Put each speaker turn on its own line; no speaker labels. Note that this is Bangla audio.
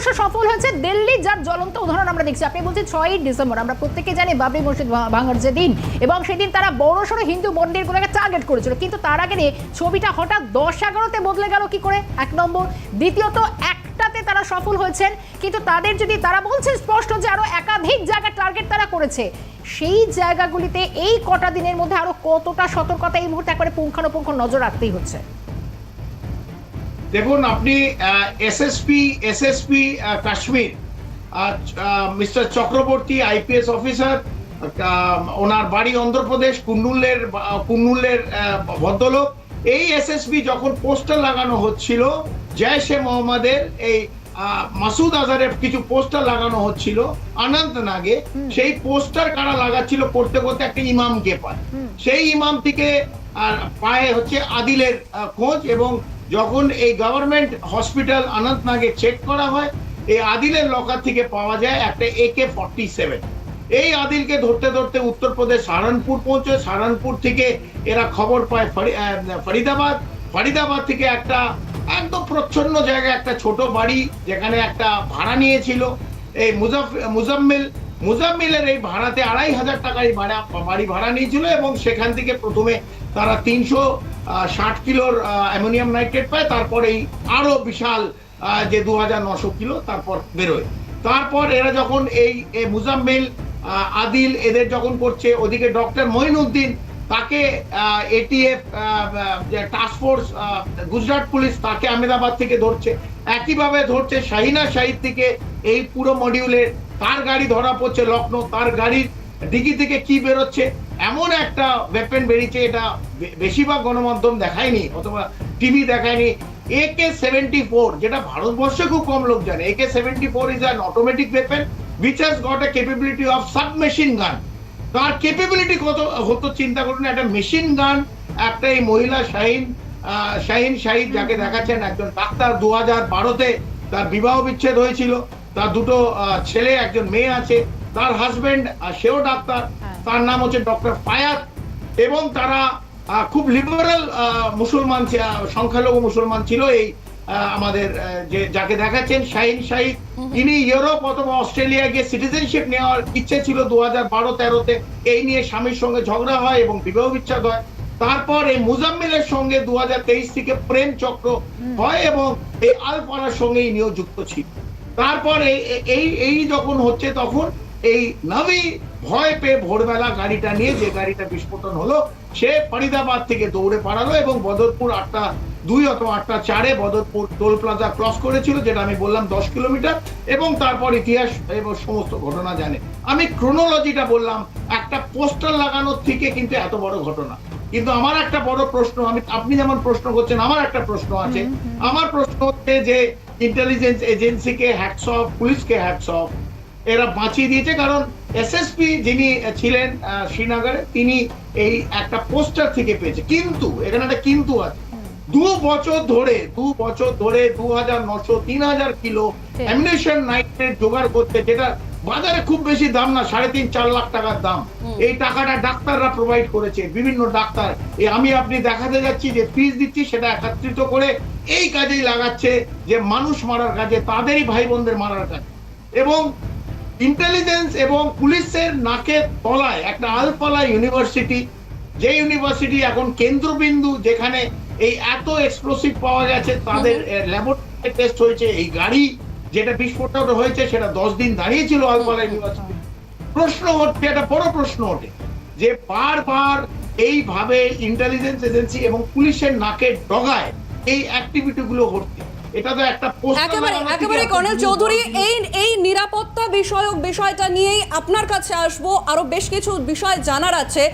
অবশ্য সফল হয়েছে দিল্লি, যার জ্বলন্ত উদাহরণ আমরা দেখছি। আপনি বলছেন ছয়ই ডিসেম্বর, আমরা প্রত্যেকে জানি বাবরি মসজিদ ভাঙার যে দিন, এবং সেদিন তারা বড় সড়ো হিন্দু মন্দিরগুলোকে টার্গেট করেছিল। কিন্তু তার আগে ছবিটা হঠাৎ দশ এগারোতে বদলে গেল কি করে? এক নম্বর। দ্বিতীয়ত, একটাতে তারা সফল হয়েছেন, কিন্তু তাদের যদি তারা বলছেন স্পষ্ট যে আরও একাধিক জায়গা টার্গেট তারা করেছে, সেই জায়গাগুলিতে এই কটা দিনের মধ্যে আরও কতটা সতর্কতা এই মুহূর্তে একবারে পুঙ্খানুপুঙ্খ নজর রাখতেই হচ্ছে?
দেখুন আপনি SSP SSP Kashmir mister Chakraborty IPS officer ওনার বাড়ি অন্ধ্রপ্রদেশ কুন্নুলের কুন্নুলের ভদ্রলোক। এই এসএসপি যখন পোস্টার লাগানো হচ্ছিল জয়শে মোহাম্মদের এই মাসুদ আজহারের কিছু পোস্টার লাগানো হচ্ছিল অনন্তনাগে সেই পোস্টার কারা লাগাচ্ছিল করতে করতে একটা ইমামকে পায়। সেই ইমাম থেকে আর পায়ে হচ্ছে আদিলের খোঁজ এবং যখন এই গভর্নমেন্ট হসপিটাল অনন্তনাগে চেক করা হয়, এই আদিলের লকার থেকে পাওয়া যায় একটা একে ফর্টি সেভেন এই আদিলকে ধরতে ধরতে উত্তরপ্রদেশ সাহারানপুর পৌঁছে সাহারানপুর থেকে এরা খবর পায় ফরিদাবাদ। ফরিদাবাদ থেকে একটা একদম প্রচ্ছন্ন জায়গায় একটা ছোট বাড়ি যেখানে একটা ভাড়া নিয়েছিল। এই মুজাফ- মুজাম্মিল, মুজাম্মিলের এই ভাড়াতে আড়াই হাজার টাকার ভাড়া, বাড়ি ভাড়া নিয়েছিল এবং সেখান থেকে প্রথমে তারা তিনশো ষাট কিলোর অ্যামোনিয়াম নাইট্রেট পায় তারপর এই আরও বিশাল যে দু হাজার নশো কিলো, তারপর বেরোয়। তারপর এরা যখন এই মুজাম্মিল আদিল এদের যখন করছে, ওদিকে ডক্টর মঈনুদ্দিন তাকে এটিএফ ফোর্স গুজরাট পুলিশ তাকে আহমেদাবাদ থেকে ধরছে। একইভাবে ধরছে শাহিনা শাহিদ থেকে এই পুরো মডিউলের তার গাড়ি ধরা পড়ছে লখনৌ তার গাড়ির ডিগি থেকে কি বেরোচ্ছে? এমন একটা ওয়েপেন বেরিয়েছে এটা বেশিরভাগ গণমাধ্যম দেখায়নি অথবা টিভি দেখায়নি। একে সেভেন্টি ফোর যেটা ভারতবর্ষে খুব কম লোক জানে। একে seventy four is an automatic weapon which has got a capability of submachine gun তার ক্যাপাবিলিটি কত হতো চিন্তা করুন একটা মেশিন গান একটা এই মহিলা শাহিন শাহিন শাহিদ যাকে দেখাচ্ছেন একজন ডাক্তার দু হাজার বারোতে তার বিবাহ বিচ্ছেদ হয়েছিল। তার দুটো ছেলে একজন মেয়ে আছে। তার হাজবেন্ড সেও ডাক্তার। তার নাম হচ্ছে ডক্টর ফায়াত এবং তারা খুব লিবারাল মুসলমান সংখ্যালঘু মুসলমান ছিল এই আমাদের যে যাকে দেখাচ্ছেন শাহিন শাহিদ। ইনি ইউরোপ অথবা অস্ট্রেলিয়া গিয়ে সিটিজেনশিপ নেওয়ার ইচ্ছে ছিল দু হাজার বারো তেরোতে। এই নিয়ে স্বামীর সঙ্গে ঝগড়া হয় এবং বিবাহ বিচ্ছেদ হয়। তারপর এই মুজাম্মিলের সঙ্গে দু হাজার তেইশ থেকে প্রেম চক্র হয় এবং এই আলপাড়ার সঙ্গে ইনিও যুক্ত ছিল। তারপর এই- এই এই যখন হচ্ছে তখন এই নবী ভয় পেয়ে ভোরবেলা গাড়িটা নিয়ে যে গাড়িটা বিস্ফোরণ হলো সে ফরিদাবাদ থেকে দৌড়ে পালালো এবং বদরপুর আটটা দুই অথবা আটটা চারে বদরপুর টোল প্লাজা ক্রস করেছিল যেটা আমি বললাম দশ কিলোমিটার এবং তারপর ইতিহাস এবং সমস্ত ঘটনা জানে। আমি ক্রোনোলজিটা বললাম একটা পোস্টার লাগানোর থেকে কিন্তু এত বড় ঘটনা। কিন্তু আমার একটা বড় প্রশ্ন আমি আপনি যেমন প্রশ্ন করছেন আমার একটা প্রশ্ন আছে। আমার প্রশ্ন হচ্ছে যে ইন্টেলিজেন্স এজেন্সিকে হ্যাটস অফ পুলিশকে হ্যাটস অফ এরা বাঁচিয়ে দিয়েছে কারণ এসএসপি যিনি ছিলেন শ্রীনগরে তিনি এই একটা পোস্টার থেকে পেয়েছে। কিন্তু এখানে একটা কিন্তু আছে। দু বছর ধরে দু বছর ধরে দু হাজার নশো তিন হাজার কিলো অ্যামিনেশন নাইট্রেট জোগাড় করতে যেটা বাজারে খুব বেশি দাম না সাড়ে তিন চার লাখ টাকার দাম। এই টাকাটা ডাক্তাররা প্রোভাইড করেছে বিভিন্ন ডাক্তার। এই আমি আপনি দেখাতে যাচ্ছি যে ফিজ দিচ্ছি সেটা একত্রিত করে এই কাজেই লাগাচ্ছে যে মানুষ মারার কাজে তাদেরই ভাই বোনদের মারার কাজে। এবং ইন্টেলিজেন্স এবং পুলিশের নাকের তলায় একটা আলপালা ইউনিভার্সিটি যে ইউনিভার্সিটি এখন কেন্দ্রবিন্দু যেখানে এই এত এক্সপ্লোসিভ পাওয়া গেছে তাদের ল্যাবরেটরি টেস্ট হয়েছে এই গাড়ি যেটা বিস্ফোরণ হয়েছে সেটা দশ দিন দাঁড়িয়েছিল আলপালা ইউনিভার্সিটি প্রশ্ন হচ্ছে একটা বড় প্রশ্ন ওঠে যে বারবার এইভাবে ইন্টেলিজেন্স এজেন্সি এবং পুলিশের নাকের ডগায় এই অ্যাক্টিভিটি গুলো হচ্ছে এটা তো একটা
একেবারে একেবারে কর্নেল চৌধুরী এই এই নিরাপত্তা বিষয়ক বিষয়টা নিয়েই আপনার কাছে আসব। আরও বেশ কিছু বিষয় জানার আছে।